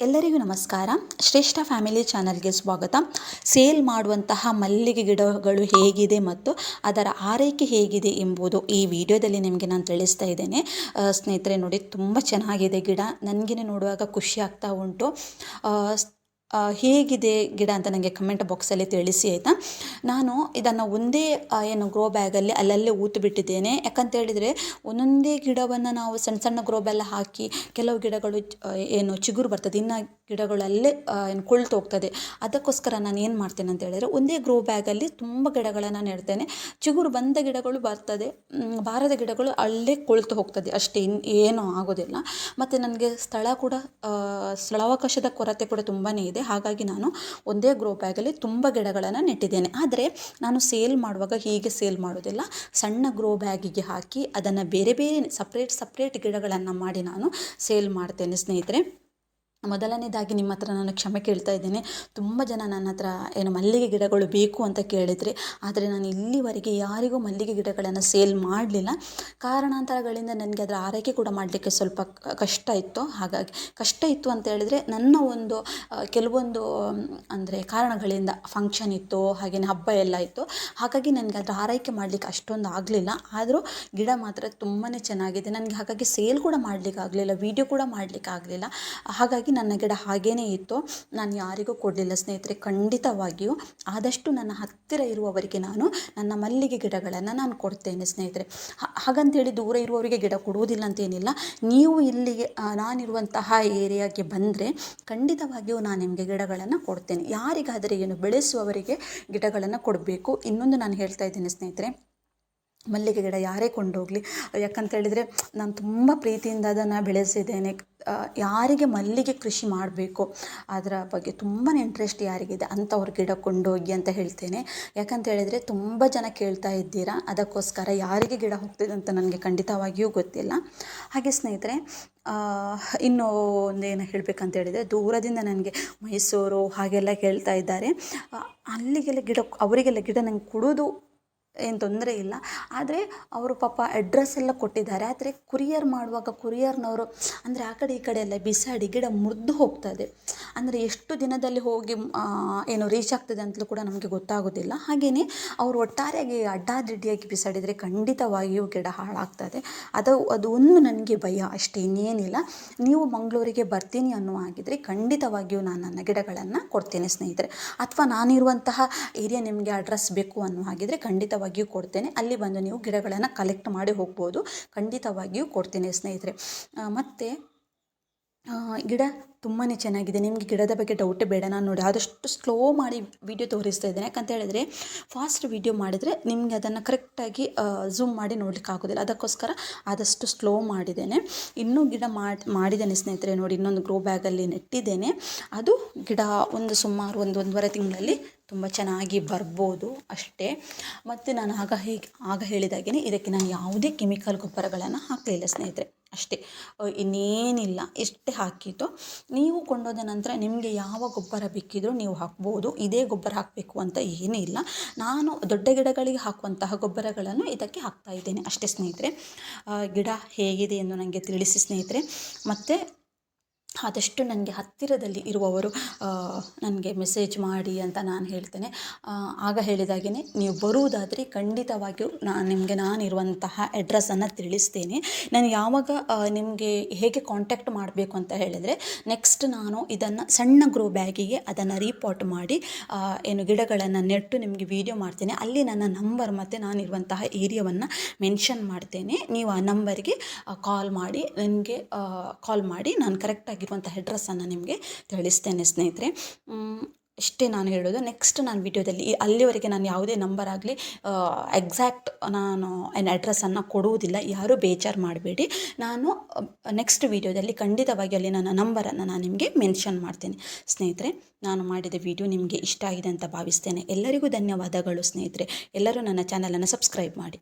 ಎಲ್ಲರಿಗೂ ನಮಸ್ಕಾರ. ಶ್ರೇಷ್ಠ ಫ್ಯಾಮಿಲಿ ಚಾನಲ್ಗೆ ಸ್ವಾಗತ. ಸೇಲ್ ಮಾಡುವಂತಹ ಮಲ್ಲಿಗೆ ಗಿಡಗಳು ಹೇಗಿದೆ ಮತ್ತು ಅದರ ಆರೈಕೆ ಹೇಗಿದೆ ಎಂಬುದು ಈ ವಿಡಿಯೋದಲ್ಲಿ ನಿಮಗೆ ನಾನು ತಿಳಿಸ್ತಾ ಇದ್ದೇನೆ. ಸ್ನೇಹಿತರೆ ನೋಡಿ, ತುಂಬ ಚೆನ್ನಾಗಿದೆ ಗಿಡ. ನನಗೇ ನೋಡುವಾಗ ಖುಷಿ ಆಗ್ತಾ ಉಂಟು. ಹೇಗಿದೆ ಗಿಡ ಅಂತ ನನಗೆ ಕಮೆಂಟ್ ಬಾಕ್ಸಲ್ಲಿ ತಿಳಿಸಿ, ಆಯಿತಾ? ನಾನು ಇದನ್ನು ಒಂದೇ ಏನು ಗ್ರೋ ಬ್ಯಾಗಲ್ಲಿ ಅಲ್ಲಲ್ಲೇ ಊತು ಬಿಟ್ಟಿದ್ದೇನೆ. ಯಾಕಂತ ಹೇಳಿದರೆ ಒಂದೊಂದೇ ಗಿಡವನ್ನು ನಾವು ಸಣ್ಣ ಸಣ್ಣ ಗ್ರೋ ಬ್ಯಾಗಲ್ಲಿ ಹಾಕಿ ಕೆಲವು ಗಿಡಗಳು ಏನು ಚಿಗುರು ಬರ್ತದೆ. ಇನ್ನು ಗಿಡಗಳು ಅಲ್ಲೇ ಆ, ಏನು ಕೊಳ್ತು ಹೋಗ್ತದೆ. ಅದಕ್ಕೋಸ್ಕರ ನಾನು ಏನು ಮಾಡ್ತೇನೆ ಅಂತ ಹೇಳಿದರೆ ಒಂದೇ ಗ್ರೋ ಬ್ಯಾಗಲ್ಲಿ ತುಂಬ ಗಿಡಗಳನ್ನು ನೆಡ್ತೇನೆ. ಚಿಗುರು ಬಂದ ಗಿಡಗಳು ಬರ್ತದೆ. ಬಾರದ ಗಿಡಗಳು ಅಲ್ಲೇ ಕೊಳ್ತು ಹೋಗ್ತದೆ. ಅಷ್ಟೇ ಇನ್ ಏನೂ ಆಗೋದಿಲ್ಲ. ಮತ್ತು ನನಗೆ ಸ್ಥಳ ಕೂಡ ಸ್ಥಳಾವಕಾಶದ ಕೊರತೆ ಕೂಡ ತುಂಬಾ ಇದೆ. ಹಾಗಾಗಿ ನಾನು ಒಂದೇ ಗ್ರೋ ಬ್ಯಾಗಲ್ಲಿ ತುಂಬ ಗಿಡಗಳನ್ನು ನೆಟ್ಟಿದ್ದೇನೆ. ಆದರೆ ನಾನು ಸೇಲ್ ಮಾಡುವಾಗ ಹೀಗೆ ಸೇಲ್ ಮಾಡೋದಿಲ್ಲ. ಸಣ್ಣ ಗ್ರೋ ಬ್ಯಾಗಿಗೆ ಹಾಕಿ ಅದನ್ನು ಬೇರೆ ಬೇರೆ ಸಪ್ರೇಟ್ ಸಪ್ರೇಟ್ ಗಿಡಗಳನ್ನು ಮಾಡಿ ನಾನು ಸೇಲ್ ಮಾಡ್ತೇನೆ ಸ್ನೇಹಿತರೆ. ಮೊದಲನೇದಾಗಿ ನಿಮ್ಮ ಹತ್ರ ನಾನು ಕ್ಷಮೆ ಕೇಳ್ತಾ ಇದ್ದೇನೆ. ತುಂಬ ಜನ ನನ್ನ ಹತ್ರ ಏನು ಮಲ್ಲಿಗೆ ಗಿಡಗಳು ಬೇಕು ಅಂತ ಕೇಳಿದರೆ. ಆದರೆ ನಾನು ಇಲ್ಲಿವರೆಗೆ ಯಾರಿಗೂ ಮಲ್ಲಿಗೆ ಗಿಡಗಳನ್ನು ಸೇಲ್ ಮಾಡಲಿಲ್ಲ. ಕಾರಣಾಂತರಗಳಿಂದ ನನಗೆ ಅದರ ಆರೈಕೆ ಕೂಡ ಮಾಡಲಿಕ್ಕೆ ಸ್ವಲ್ಪ ಕಷ್ಟ ಇತ್ತು. ಹಾಗಾಗಿ ಕಷ್ಟ ಇತ್ತು ಅಂತ ಹೇಳಿದರೆ ನನ್ನ ಒಂದು ಕೆಲವೊಂದು ಅಂದರೆ ಕಾರಣಗಳಿಂದ ಫಂಕ್ಷನ್ ಇತ್ತು ಹಾಗೆಯೇ ಹಬ್ಬ ಎಲ್ಲ ಇತ್ತು. ಹಾಗಾಗಿ ನನಗೆ ಅದರ ಆರೈಕೆ ಮಾಡಲಿಕ್ಕೆ ಅಷ್ಟೊಂದು ಆಗಲಿಲ್ಲ. ಆದರೂ ಗಿಡ ಮಾತ್ರ ತುಂಬಾ ಚೆನ್ನಾಗಿದೆ. ನನಗೆ ಹಾಗಾಗಿ ಸೇಲ್ ಕೂಡ ಮಾಡಲಿಕ್ಕೆ ಆಗಲಿಲ್ಲ ವೀಡಿಯೋ ಕೂಡ ಮಾಡಲಿಕ್ಕೆ ಆಗಲಿಲ್ಲ. ಹಾಗಾಗಿ ನನ್ನ ಗಿಡ ಹಾಗೇ ಇತ್ತು. ನಾನು ಯಾರಿಗೂ ಕೊಡಲಿಲ್ಲ ಸ್ನೇಹಿತರೆ, ಖಂಡಿತವಾಗಿಯೂ ಆದಷ್ಟು ನನ್ನ ಹತ್ತಿರ ಇರುವವರಿಗೆ ನಾನು ನನ್ನ ಮಲ್ಲಿಗೆ ಗಿಡಗಳನ್ನು ನಾನು ಕೊಡ್ತೇನೆ ಸ್ನೇಹಿತರೆ. ಹಾಗಂತೇಳಿ ದೂರ ಇರುವವರಿಗೆ ಗಿಡ ಕೊಡುವುದಿಲ್ಲ ಅಂತೇನಿಲ್ಲ. ನೀವು ಇಲ್ಲಿಗೆ ನಾನಿರುವಂತಹ ಏರಿಯಾಗೆ ಬಂದರೆ ಖಂಡಿತವಾಗಿಯೂ ನಾನು ನಿಮಗೆ ಗಿಡಗಳನ್ನು ಕೊಡ್ತೇನೆ. ಯಾರಿಗಾದರೆ ಏನು ಬೆಳೆಸುವವರಿಗೆ ಗಿಡಗಳನ್ನು ಕೊಡಬೇಕು ಇನ್ನೊಂದು ನಾನು ಹೇಳ್ತಾ ಇದ್ದೇನೆ ಸ್ನೇಹಿತರೆ. ಮಲ್ಲಿಗೆ ಗಿಡ ಯಾರೇ ಕೊಂಡೋಗಲಿ, ಯಾಕಂತ ಹೇಳಿದರೆ ನಾನು ತುಂಬ ಪ್ರೀತಿಯಿಂದ ಅದನ್ನು ಬೆಳೆಸಿದ್ದೇನೆ. ಯಾರಿಗೆ ಮಲ್ಲಿಗೆ ಕೃಷಿ ಮಾಡಬೇಕು, ಅದರ ಬಗ್ಗೆ ತುಂಬಾ ಇಂಟ್ರೆಸ್ಟ್ ಯಾರಿಗಿದೆ, ಅಂಥವ್ರ ಗಿಡ ಕೊಂಡೋಗಿ ಅಂತ ಹೇಳ್ತೇನೆ. ಯಾಕಂತ ಹೇಳಿದರೆ ತುಂಬ ಜನ ಕೇಳ್ತಾ ಇದ್ದೀರಾ, ಅದಕ್ಕೋಸ್ಕರ ಯಾರಿಗೆ ಗಿಡ ಹೋಗ್ತಿದೆ ಅಂತ ನನಗೆ ಖಂಡಿತವಾಗಿಯೂ ಗೊತ್ತಿಲ್ಲ. ಹಾಗೆ ಸ್ನೇಹಿತರೆ ಇನ್ನೂ ಒಂದೇನು ಹೇಳಬೇಕಂತ ಹೇಳಿದರೆ ದೂರದಿಂದ ನನಗೆ ಮೈಸೂರು ಹಾಗೆಲ್ಲ ಕೇಳ್ತಾ ಇದ್ದಾರೆ. ಅಲ್ಲಿಗೆಲ್ಲ ಗಿಡ, ಅವರಿಗೆಲ್ಲ ಗಿಡ ನಂಗೆ ಕೊಡೋದು ಏನು ತೊಂದರೆ ಇಲ್ಲ. ಆದರೆ ಅವರು ಪಾಪ ಅಡ್ರೆಸ್ ಎಲ್ಲ ಕೊಟ್ಟಿದ್ದಾರೆ. ಆದರೆ ಕುರಿಯರ್ ಮಾಡುವಾಗ ಕುರಿಯರ್ನವರು ಅಂದರೆ ಆ ಕಡೆ ಈ ಕಡೆ ಎಲ್ಲ ಬಿಸಾಡಿ ಗಿಡ ಮುರಿದು ಹೋಗ್ತದೆ ಅಂದರೆ ಎಷ್ಟು ದಿನದಲ್ಲಿ ಹೋಗಿ ಏನು ರೀಚ್ ಆಗ್ತದೆ ಅಂತಲೂ ಕೂಡ ನಮಗೆ ಗೊತ್ತಾಗೋದಿಲ್ಲ. ಹಾಗೆಯೇ ಅವರು ಒಟ್ಟಾರೆಯಾಗಿ ಅಡ್ಡಾದಿಡ್ಡಿಯಾಗಿ ಬಿಸಾಡಿದರೆ ಖಂಡಿತವಾಗಿಯೂ ಗಿಡ ಹಾಳಾಗ್ತದೆ ಅದು ಅದು ಒಂದು ನನಗೆ ಭಯ ಅಷ್ಟೇ ಇನ್ನೇನಿಲ್ಲ ನೀವು ಮಂಗಳೂರಿಗೆ ಬರ್ತೀನಿ ಅನ್ನೋ ಹಾಗಿದ್ರೆ ಖಂಡಿತವಾಗಿಯೂ ನಾನು ನನ್ನ ಗಿಡಗಳನ್ನು ಕೊಡ್ತೇನೆ ಸ್ನೇಹಿತರೆ. ಅಥವಾ ನಾನಿರುವಂತಹ ಏರಿಯಾ ನಿಮಗೆ ಅಡ್ರೆಸ್ ಬೇಕು ಅನ್ನೋ ಹಾಗಿದ್ರೆ ಖಂಡಿತವಾಗಿಯೂ ಕೊಡ್ತೇನೆ. ಅಲ್ಲಿ ಬಂದು ನೀವು ಗಿಡಗಳನ್ನು ಕಲೆಕ್ಟ್ ಮಾಡಿ ಹೋಗ್ಬೋದು. ಖಂಡಿತವಾಗಿಯೂ ಕೊಡ್ತೇನೆ ಸ್ನೇಹಿತರೆ. ಮತ್ತು ಗಿಡ ತುಂಬಾ ಚೆನ್ನಾಗಿದೆ. ನಿಮಗೆ ಗಿಡದ ಬಗ್ಗೆ ಡೌಟೇ ಬೇಡ. ನಾನು ನೋಡಿ ಆದಷ್ಟು ಸ್ಲೋ ಮಾಡಿ ವಿಡಿಯೋ ತೋರಿಸ್ತಾ ಇದ್ದೇನೆ. ಯಾಕಂತ ಹೇಳಿದ್ರೆ ಫಾಸ್ಟ್ ವಿಡಿಯೋ ಮಾಡಿದರೆ ನಿಮಗೆ ಅದನ್ನು ಕರೆಕ್ಟಾಗಿ ಝೂಮ್ ಮಾಡಿ ನೋಡ್ಲಿಕ್ಕೆ ಆಗೋದಿಲ್ಲ. ಅದಕ್ಕೋಸ್ಕರ ಆದಷ್ಟು ಸ್ಲೋ ಮಾಡಿದ್ದೇನೆ. ಇನ್ನೂ ಗಿಡ ಮಾಡಿ, ಮಾಡಿದ್ದೇನೆ ಸ್ನೇಹಿತರೆ. ನೋಡಿ, ಇನ್ನೊಂದು ಗ್ರೋ ಬ್ಯಾಗಲ್ಲಿ ನೆಟ್ಟಿದ್ದೇನೆ. ಅದು ಗಿಡ ಒಂದು ಸುಮಾರು ಒಂದು ಒಂದೂವರೆ ತಿಂಗಳಲ್ಲಿ ತುಂಬ ಚೆನ್ನಾಗಿ ಬರ್ಬೋದು ಅಷ್ಟೇ. ಮತ್ತು ನಾನು ಆಗ ಹೇಗೆ, ಆಗ ಹೇಳಿದಾಗೇ ಇದಕ್ಕೆ ನಾನು ಯಾವುದೇ ಕೆಮಿಕಲ್ ಗೊಬ್ಬರಗಳನ್ನು ಹಾಕಲಿಲ್ಲ ಸ್ನೇಹಿತರೆ. ಅಷ್ಟೇ. ಇನ್ನೇನಿಲ್ಲ. ಎಷ್ಟೇ ಹಾಕಿದ್ದು ನೀವು ಕೊಂಡೋದ ನಂತರ ನಿಮಗೆ ಯಾವ ಗೊಬ್ಬರ ಬೇಕಿದ್ರೂ ನೀವು ಹಾಕ್ಬೋದು. ಇದೇ ಗೊಬ್ಬರ ಹಾಕಬೇಕು ಅಂತ ಏನೂ ಇಲ್ಲ. ನಾನು ದೊಡ್ಡ ಗಿಡಗಳಿಗೆ ಹಾಕುವಂತಹ ಗೊಬ್ಬರಗಳನ್ನು ಇದಕ್ಕೆ ಹಾಕ್ತಾ ಇದ್ದೇನೆ. ಅಷ್ಟೇ ಸ್ನೇಹಿತರೆ ಗಿಡ ಹೇಗಿದೆ ಎಂದು ನನಗೆ ತಿಳಿಸಿ ಸ್ನೇಹಿತರೆ. ಮತ್ತು ಆದಷ್ಟು ನನಗೆ ಹತ್ತಿರದಲ್ಲಿ ಇರುವವರು ನನಗೆ ಮೆಸೇಜ್ ಮಾಡಿ ಅಂತ ನಾನು ಹೇಳ್ತೇನೆ. ಆಗ ಹೇಳಿದಾಗೆ ನೀವು ಬರುವುದಾದರೆ ಖಂಡಿತವಾಗಿಯೂ ನಾನು ನಿಮಗೆ ನಾನಿರುವಂತಹ ಅಡ್ರೆಸ್ಸನ್ನು ತಿಳಿಸ್ತೇನೆ. ನಾನು ಯಾವಾಗ ನಿಮಗೆ ಹೇಗೆ ಕಾಂಟ್ಯಾಕ್ಟ್ ಮಾಡಬೇಕು ಅಂತ ಹೇಳಿದರೆ ನೆಕ್ಸ್ಟ್ ನಾನು ಇದನ್ನು ಸಣ್ಣ ಗ್ರೋ ಬ್ಯಾಗಿಗೆ ಅದನ್ನು ರೀಪಾಟ್ ಮಾಡಿ ಏನು ಗಿಡಗಳನ್ನು ನೆಟ್ಟು ನಿಮಗೆ ವಿಡಿಯೋ ಮಾಡ್ತೇನೆ. ಅಲ್ಲಿ ನನ್ನ ನಂಬರ್ ಮತ್ತು ನಾನಿರುವಂತಹ ಏರಿಯಾವನ್ನು ಮೆನ್ಷನ್ ಮಾಡ್ತೇನೆ. ನೀವು ಆ ನಂಬರ್ಗೆ ಕಾಲ್ ಮಾಡಿ ನನಗೆ ಕಾಲ್ ಮಾಡಿ, ನಾನು ಕರೆಕ್ಟಾಗಿರುವಂಥ ಅಡ್ರೆಸ್ಸನ್ನು ನಿಮಗೆ ತಿಳಿಸ್ತೇನೆ ಸ್ನೇಹಿತರೆ. ಇಷ್ಟೇ ನಾನು ಹೇಳೋದು. ನೆಕ್ಸ್ಟ್ ನಾನು ವಿಡಿಯೋದಲ್ಲಿ ಅಲ್ಲಿವರೆಗೆ ನಾನು ಯಾವುದೇ ನಂಬರ್ ಆಗಲಿ ಎಕ್ಸಾಕ್ಟ್ ನಾನು ಏನು ಅಡ್ರೆಸ್ಸನ್ನು ಕೊಡುವುದಿಲ್ಲ. ಯಾರೂ ಬೇಜಾರು ಮಾಡಬೇಡಿ. ನಾನು ನೆಕ್ಸ್ಟ್ ವಿಡಿಯೋದಲ್ಲಿ ಖಂಡಿತವಾಗಿ ಅಲ್ಲಿ ನನ್ನ ನಂಬರನ್ನು ನಾನು ನಿಮಗೆ ಮೆನ್ಷನ್ ಮಾಡ್ತೇನೆ. ಸ್ನೇಹಿತರೆ, ನಾನು ಮಾಡಿದ ವಿಡಿಯೋ ನಿಮಗೆ ಇಷ್ಟ ಆಗಿದೆ ಅಂತ ಭಾವಿಸ್ತೇನೆ. ಎಲ್ಲರಿಗೂ ಧನ್ಯವಾದಗಳು ಸ್ನೇಹಿತರೆ. ಎಲ್ಲರೂ ನನ್ನ ಚಾನಲನ್ನು ಸಬ್ಸ್ಕ್ರೈಬ್ ಮಾಡಿ.